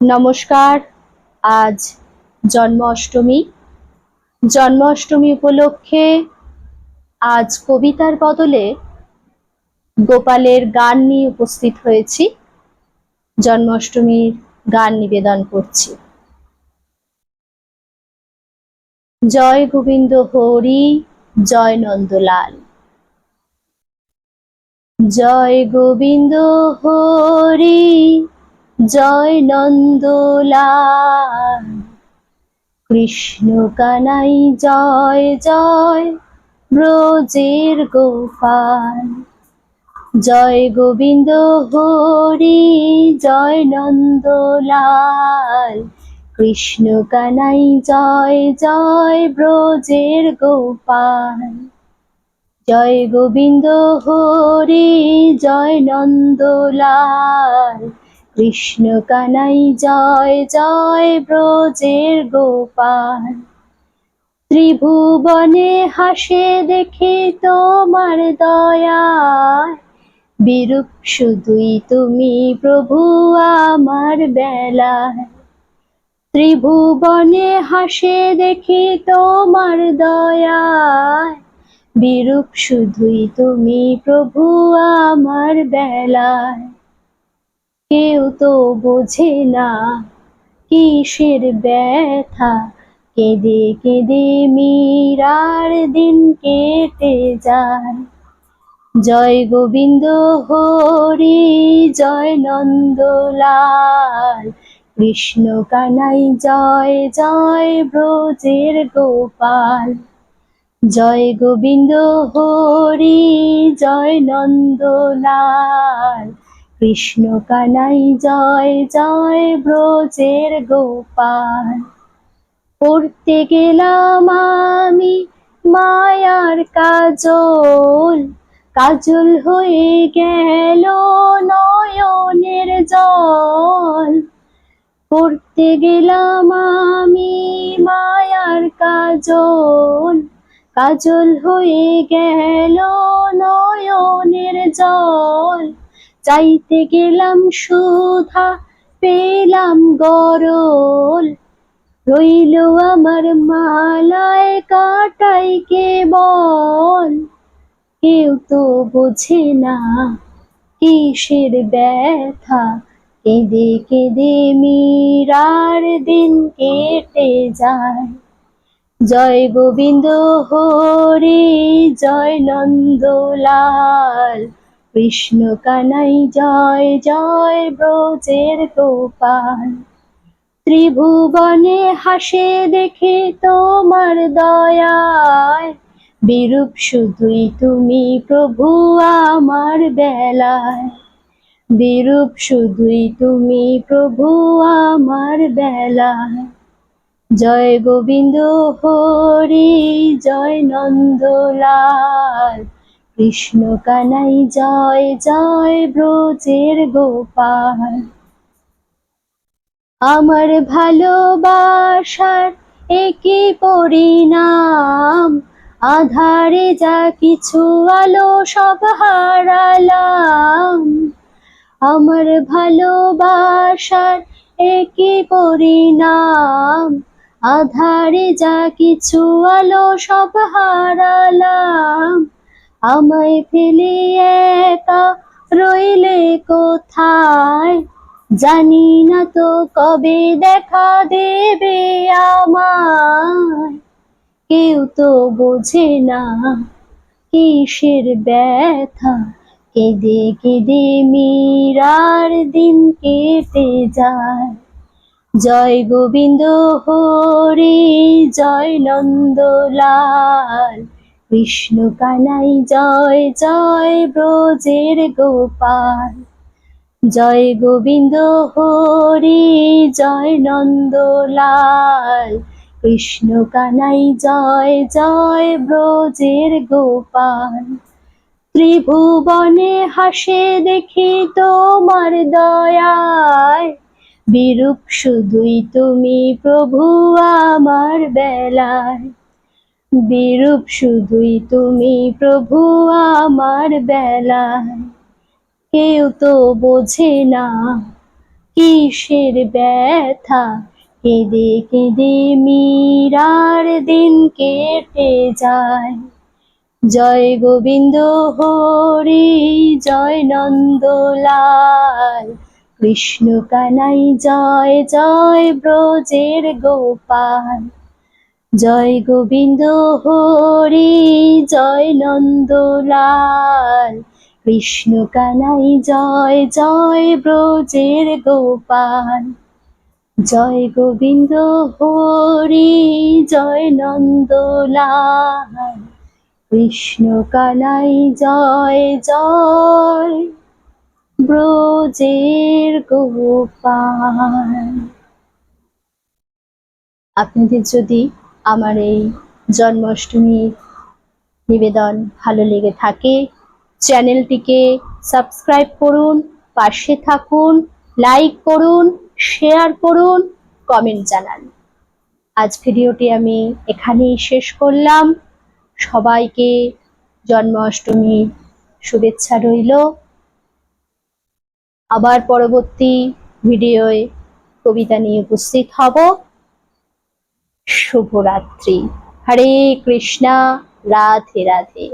নমস্কার, আজ জন্মাষ্টমী। জন্মাষ্টমী উপলক্ষে আজ কবিতার বদলে গোপালের গান নিয়ে উপস্থিত হয়েছি। জন্মাষ্টমীর গান নিবেদন করছি। জয় গোবিন্দ হরি, জয় নন্দলাল। জয় গোবিন্দ হরি জয় নন্দলাল কৃষ্ণ কানাই জয় জয় ব্রজের গোপাল। জয় গোবিন্দ হরি, জয় নন্দলাল। কৃষ্ণ কানাই জয় জয় ব্রজের গোপাল। জয় গোবিন্দ হরি, জয় নন্দলাল। কৃষ্ণ কানাই, জয় জয় ব্রজের গোপাল। ত্রিভুবনে হাসে দেখে তোমার দয়ায় বিরূপ শুধুই তুমি প্রভু আমার বেলায় ত্রিভুবনে হাসে দেখে তোমার দয়ায় বিরূপ শুধুই তুমি প্রভু আমার বেলায় কেউ তো বোঝে না কিসের ব্যথা। কেঁদে কেঁদে মীরার দিন কেটে যায়। জয় গোবিন্দ হরি, জয় নন্দলাল। কৃষ্ণ কানাই, জয় জয় ব্রজের গোপাল। জয় গোবিন্দ হরি, জয় নন্দলাল। কৃষ্ণ কানাই জয় জয় ব্রজের গোপাল। পড়তে গেলাম আমি মায়ার কাজল। কাজল হয়ে গেল নয়নের জল। পড়তে গেলাম আমি মায়ার কাজল। কাজল হয়ে গেল নয়নের জল। চাইতে গেলাম সুধা, পেলাম গরল। রইল আমার মালায় কাটাই কে কেবল। কেউ তো বোঝে না কিসের ব্যথা। কেঁদে কেঁদে মীরার দিন কেটে যায়। জয় গোবিন্দ হরি, জয় নন্দলাল। কৃষ্ণ কানাই জয় জয় ব্রজের গোপাল। ত্রিভুবনে হাসে দেখে তোমার দয়ায়। বিরূপ শুধুই তুমি প্রভু আমার বেলায়। বিরূপ শুধুই তুমি প্রভু আমার বেলায়। জয় গোবিন্দ হরি, জয় নন্দলাল। কৃষ্ণ কানাই জয় জয় ব্রজের গোপাল। আমার ভালোবাসার একই পরিণাম, আধারে যা কিছু আলো সব হারালাম। আমার ভালোবাসার একই পরিণাম, আধারে যা কিছু আলো সব হারালাম। আমায় ফেলে একা রইলে কোথায়? জানি না তো কবে দেখা দেবে আমায়। কেউ তো বোঝে না কিসের ব্যথা। কেঁদে কেঁদে মীরার দিন কেটে যায়। জয় গোবিন্দ হরি, জয় নন্দলাল। কৃষ্ণ কানাই, জয় জয় ব্রজের গোপাল। জয় গোবিন্দ হরি, জয় নন্দলাল। কৃষ্ণ কানাই, জয় জয় ব্রজের গোপাল। ত্রিভুবনে হাসে দেখি তোমার দয়ায়। বিরূপ শুধুই তুমি প্রভু আমার বেলায়। বিরূপ শুধুই তুমি প্রভু আমার বেলায় কেউ তো বোঝে না কিসের ব্যথা। কেঁদে কেঁদে মীরার দিন কেটে যায়। জয় গোবিন্দ হরি, জয় নন্দলাল। কৃষ্ণ কানাই, জয় জয় ব্রজের গোপাল। জয় গোবিন্দ হরি, জয় নন্দলাল। কৃষ্ণ কানাই জয় জয় ব্রজের গোপাল। জয় গোবিন্দ হরি, জয় নন্দলাল। কৃষ্ণ কানাই জয় জয় ব্রজের গোপাল। আপনাদের যদি আমার এই জন্মাষ্টমীর নিবেদন ভালো লেগে থাকে, চ্যানেলটিকে সাবস্ক্রাইব করুন, পাশে থাকুন, লাইক করুন, শেয়ার করুন, কমেন্ট জানান। আজ ভিডিওটি আমি এখানেই শেষ করলাম। সবাইকে জন্মাষ্টমীর শুভেচ্ছা রইল। আবার পরবর্তী ভিডিওয় কবিতা নিয়ে উপস্থিত হব। শুভরাত্রি। হরে কৃষ্ণা রাধে রাধে।